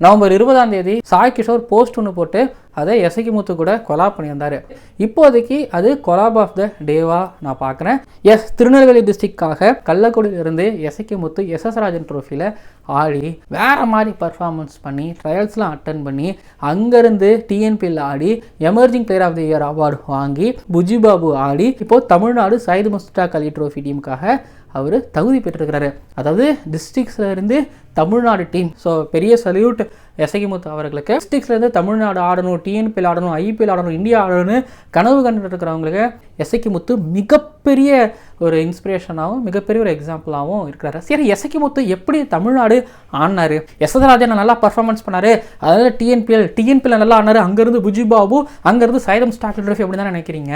November இருபதாம் தேதி Sai Kishore post ஒன்று போட்டு அதை எசகி முத்து கூட கொலாப் பண்ணியிருந்தார். இப்போதைக்கு அது கொலாப் ஆஃப் த டேவா நான் பார்க்குறேன். எஸ் திருநெல்வேலி டிஸ்ட்ரிக்டாக கள்ளக்குடியிலிருந்து எசகி முத்து எஸ் எஸ் ராஜன் ட்ரோஃபியில் ஆடி வேறு மாதிரி பர்ஃபார்மன்ஸ் பண்ணி ட்ரையல்ஸ்லாம் அட்டன் பண்ணி அங்கேருந்து டிஎன்பியில் ஆடி emerging player of the year award வாங்கி புஜி பாபு ஆடி இப்போது தமிழ்நாடு சைது முஸ்தா அலி ட்ரோஃபி டீமுக்காக அவர் தகுதி பெற்றிருக்கிறாரு. அதாவது டிஸ்ட்ரிக்ஸ்லேருந்து தமிழ்நாடு டீம் ஸோ பெரிய சல்யூட் எசகிமுத்து அவர்களுக்கு. டிஸ்ட்ரிக்ஸ்லேருந்து தமிழ்நாடு ஆடணும் டிஎன்பிஎல் ஆடணும் ஐபிஎல் ஆடணும் இந்தியா ஆடணும்னு கனவு கண்டுட்டு இருக்கிறவங்களுக்கு எசகிமுத்து மிகப்பெரிய ஒரு இன்ஸ்பிரேஷனாகவும் மிகப்பெரிய ஒரு எக்ஸாம்பிளாகவும் இருக்கிறாரு. சரி எசக்கிமுத்து எப்படி தமிழ்நாடு ஆனார் யசதராஜன் நல்லா பர்ஃபார்மன்ஸ் பண்ணார். அதாவது டிஎன்பிஎல் டிஎன்பிஎல் நல்லா ஆனார் அங்கேருந்து புஜி பாபு அங்கேருந்து சைதம் ஸ்டாக் ட்ரோஃபி அப்படி தான் நினைக்கிறீங்க?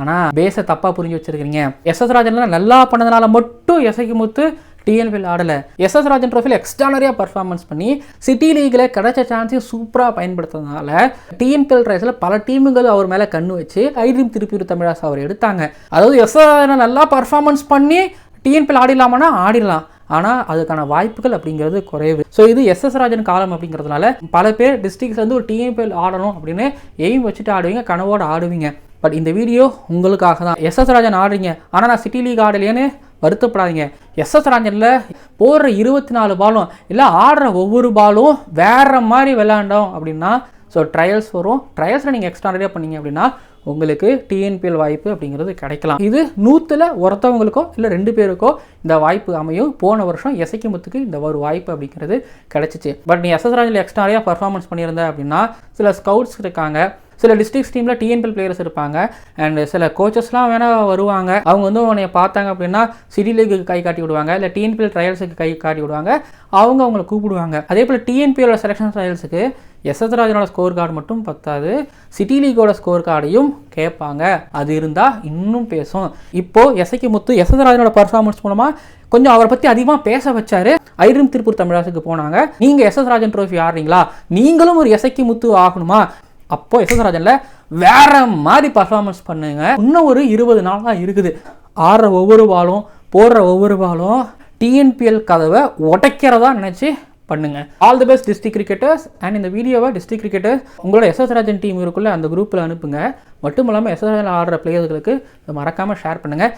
ஆனால் பேஸை தப்பாக புரிஞ்சு வச்சிருக்கீங்க எஸ்எஸ் ராஜன்லாம் நல்லா பண்ணதுனால மட்டும் எசக்கிமுத்து டிஎன்பிஎல் ஆடலை. எஸ்எஸ் ராஜன் ட்ரோஃபியில் எக்ஸ்ட்ரானரியாக பர்ஃபார்மன்ஸ் பண்ணி சிட்டி லீக்கில் கிடைச்ச சான்ஸையும் சூப்பராக பயன்படுத்துறதுனால டிஎன்பிஎல் ரைஸில் பல டீமுகள் அவர் மேலே கண்ணு வச்சு ஐட்ரீம் திருப்பூர் தமிழாஸ் அவர் எடுத்தாங்க. அதாவது எஸ்எஸ் ராஜனை நல்லா பர்ஃபார்மன்ஸ் பண்ணி டிஎன்பிஎல் ஆடிடலாமானா ஆடிடலாம். ஆனால் அதுக்கான வாய்ப்புகள் அப்படிங்கிறது குறைவு. ஸோ இது எஸ்எஸ் ராஜன் காலம் அப்படிங்கிறதுனால பல பேர் டிஸ்ட்ரிக்ஸ் வந்து ஒரு டிஎன்பிஎல் ஆடணும் அப்படின்னு எய்ம் வச்சுட்டு ஆடுவீங்க கனவோடு ஆடுவீங்க. பட் இந்த வீடியோ உங்களுக்காக தான் எஸ்எஸ் ராஜன் ஆடுறீங்க. ஆனால் நான் சிட்டி லீக் ஆடலையேன்னு வருத்தப்படாதீங்க. எஸ்எஸ் ராஜனில் போடுற இருபத்தி நாலு பாலும் இல்லை ஆடுற ஒவ்வொரு பாலும் வேறு மாதிரி விளையாண்டோம் அப்படின்னா ஸோ ட்ரையல்ஸ் வரும். ட்ரையல்ஸில் நீங்கள் எக்ஸ்ட்ரா பண்ணீங்க அப்படின்னா உங்களுக்கு டிஎன்பிஎல் வாய்ப்பு அப்படிங்கிறது கிடைக்கலாம். இது நூற்றில் ஒருத்தவங்களுக்கோ இல்லை ரெண்டு பேருக்கோ இந்த வாய்ப்பு அமையும். போன வருஷம் எசைக்கு முத்துக்கு இந்த ஒரு வாய்ப்பு அப்படிங்கிறது கிடைச்சிச்சு. பட் நீ எஸ்எஸ் ராஜில் எக்ஸ்ட்ராரியாக பர்ஃபார்மன்ஸ் பண்ணியிருந்த அப்படின்னா சில ஸ்கவுட்ஸ் இருக்காங்க. சில டிஸ்ட்ரிக்ஸ் டீமில் டிஎன்பிஎல் பிளேயர்ஸ் இருப்பாங்க. அண்ட் சில கோச்சஸ்லாம் வேணால் வருவாங்க. அவங்க வந்து உன்னை பார்த்தாங்க அப்படின்னா சிட்டி லீக்கு கை காட்டி விடுவாங்க. இல்லை டிஎன்பிஎல் ட்ரையல்ஸுக்கு கை காட்டி விடுவாங்க. அவங்க அவங்கள கூப்பிடுவாங்க. அதே போல் டிஎன்பிஎலோட செலெக்ஷன் ட்ரையல்ஸுக்கு எஸ்எஸ் ராஜனோட ஸ்கோர் கார்டு மட்டும் பத்தாது. சிட்டி லீக்கோட ஸ்கோர் கார்டையும் கேட்பாங்க. அது இருந்தால் இன்னும் பேசும். இப்போது எஸ்ஐக்கு முத்து எஸ்எஸ் ராஜனோட பர்ஃபார்மன்ஸ் மூலமாக கொஞ்சம் அவரை பற்றி அதிகமாக பேச வச்சாரு. ஐரும் திருப்பூர் தமிழாசுக்கு போனாங்க. நீங்கள் எஸ்எஸ் ராஜன் ட்ரோஃபி ஆடுறீங்களா? நீங்களும் ஒரு எஸ்ஐக்கு முத்து ஆகணுமா? அப்போ எஸ்எஸ் ராஜனில் வேற மாதிரி பர்ஃபார்மன்ஸ் பண்ணுங்க. இன்னும் ஒரு இருபது நாள் தான் இருக்குது. ஆடுற ஒவ்வொரு பாலும் போடுற ஒவ்வொரு பாலும் டிஎன்பிஎல் கதவை உடைக்கிறதா நினச்சி பண்ணுங்க. All the best district cricketers and இந்த வீடியோவை டிஸ்ட்ரிக் கிரிக்கெட்டர்ஸ் உங்களோட எஸ்எஸ் ராஜன் டீம் இருக்குள்ள அந்த குரூப்பில் அனுப்புங்க. மட்டும் இல்லாமல் எஸ்எஸ் ராஜன் ஆடுற பிளேயர்களுக்கு மறக்காமல் ஷேர் பண்ணுங்கள்